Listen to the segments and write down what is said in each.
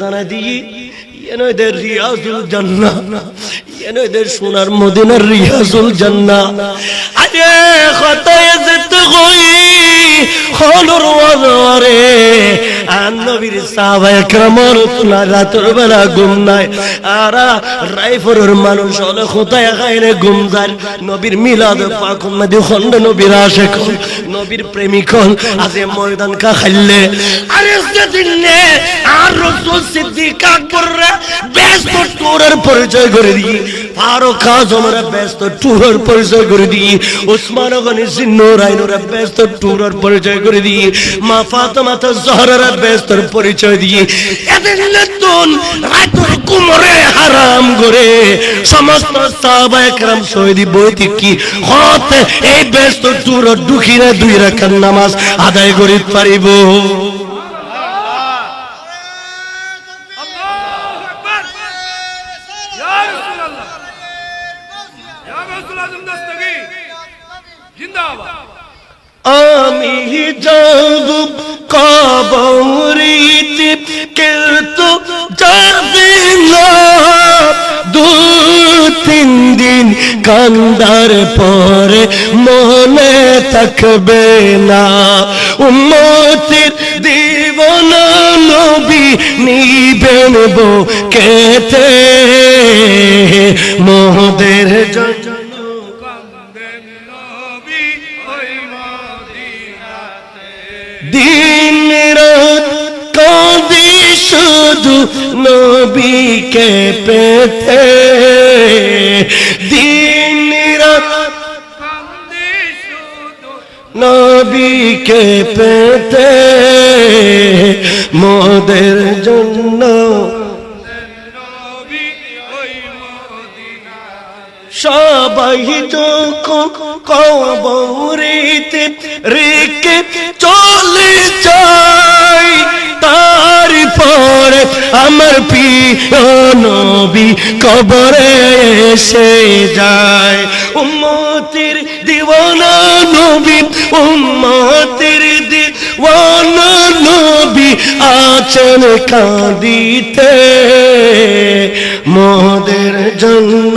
জানা দিই এনয়দের রিয়াজুল জান্না এনয়দের সোনার মদিনার রিয়াজুল জান্না আরে কত ইজ্জত হই হলুর ওয়ারে আর নবীর সাহাবা একরামর তুলা রাতের বেলা ঘুম নাই। আরা রাইফরের মানুষ হলে খোতায় খাইরে ঘুম যায়। নবীর মিলাদ পাক মদি খন্ড নবীর আসে নবীর প্রেমিক আজে ময়দান কা খাইলে। আরে সেদিন নে আর রসুল সিদ্দিক আকবর রে ব্যস্ত টুরের পরিচয় করে দিই। ফারুক আজমরা ব্যস্ত টুরের পরিচয় করে দিই। ওসমান গনি সিন্নুর আইনুরা ব্যস্ত টুরের পরিচয় করে দিই। মা ফাতেমা তো জহরার ব্যস্তর পরিচয় দিয়ে এদের নতুন রাতুল কুমরে হারাম করে সমস্ত সাহাবা একরাম শহীদ বইতি কি হত এই ব্যস্ত টুর দুখিরে দুই রাখার নামাজ আদায় করিতে পারিব। আমি যাব কিন্তু যাবে না দু তিন দিন কান্দার পরে মনে থাকবে না। উম্মতির দিবনা নবী নিবেন বো কেতে মোহদের জন্য দিন রাত কাঁদি শুধু নবীকে পেতে। দিন রাত কান্দে শুধু নবীকে পেতে। মোদের জন্য সবাই যখন কবরিতে রেখে চলে যায় তারপরে আমার প্রিয় নবী কবরে এসে যায়। উম্মতির দিওয়ানা নবী, উম্মতির দিওয়ানা নবী আছেন কাঁদিতে। মোদের জন্য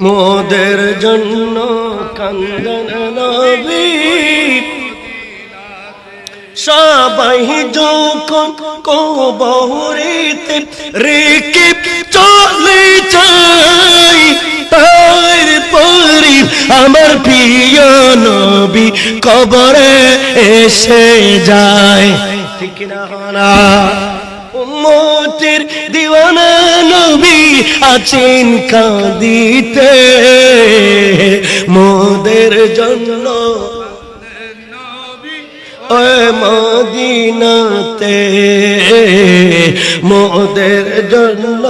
মোদের জন্য কান্দন নবী। সবাই যখন কবরিতে রেখে চলে যাই। তার পরি আমার প্রিয় নবী কবরে এসে যায়। ঠিক না? উম্মতের দিওয়ানা নবী আছেন কাঁদিতে। মোদের জন্য মদিনাতে মোদের জন্য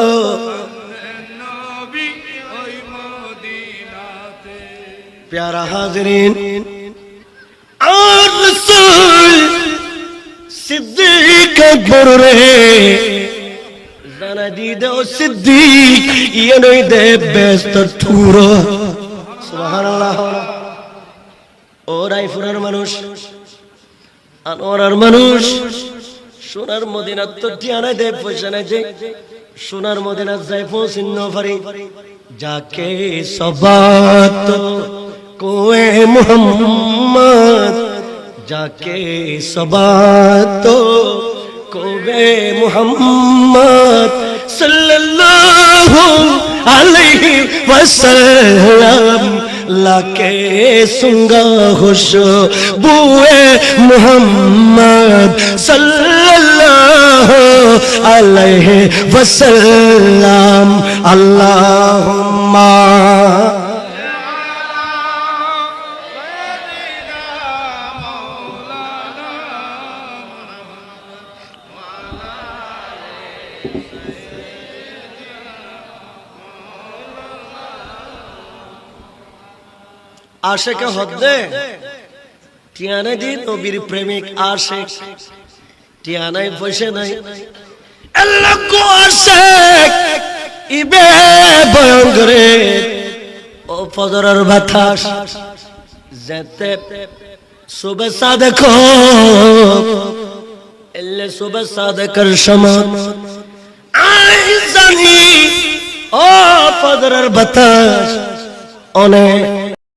প্যারা হাজরিন আকবর রে। জানা দি দেও সিদ্দিক ইয়ে নই দে ব্যস্ত ঠুর। সুবহানাল্লাহ। ওরাই ফুরার মানুষ আনোয়ার মানুষ সোনার মদিনার তো টিয়ানাই দেয় পয়সা নাই যে। সোনার মদিনার যাই পৌঁছিন্ন পারি যাকে সবাত কোয়ে মোহাম্মদ যাকে সবাত কোয়ে মোহাম্মদ সাল্লাল্লাহু আলাইহি ওয়াসাল্লাম লাকে সুঙ্গা খুশ বুয়ে মোহাম্মদ সাল্লাল্লাহু আলাইহি ওয়াসাল্লাম। আল্লাহুম্মা আশেকে হদ্দে টিয়ানে দি নবীর প্রেমিক আশেক। টিয়ানাই পয়সা নাই। আশেক, ইবে ভয়ঙ্করে ও ফজরের বাতাস, যেতে সুবে সাদেখো এলে সুবে সাদেকের সময় আই জানি, ও ফজরের বাতাস, অনেক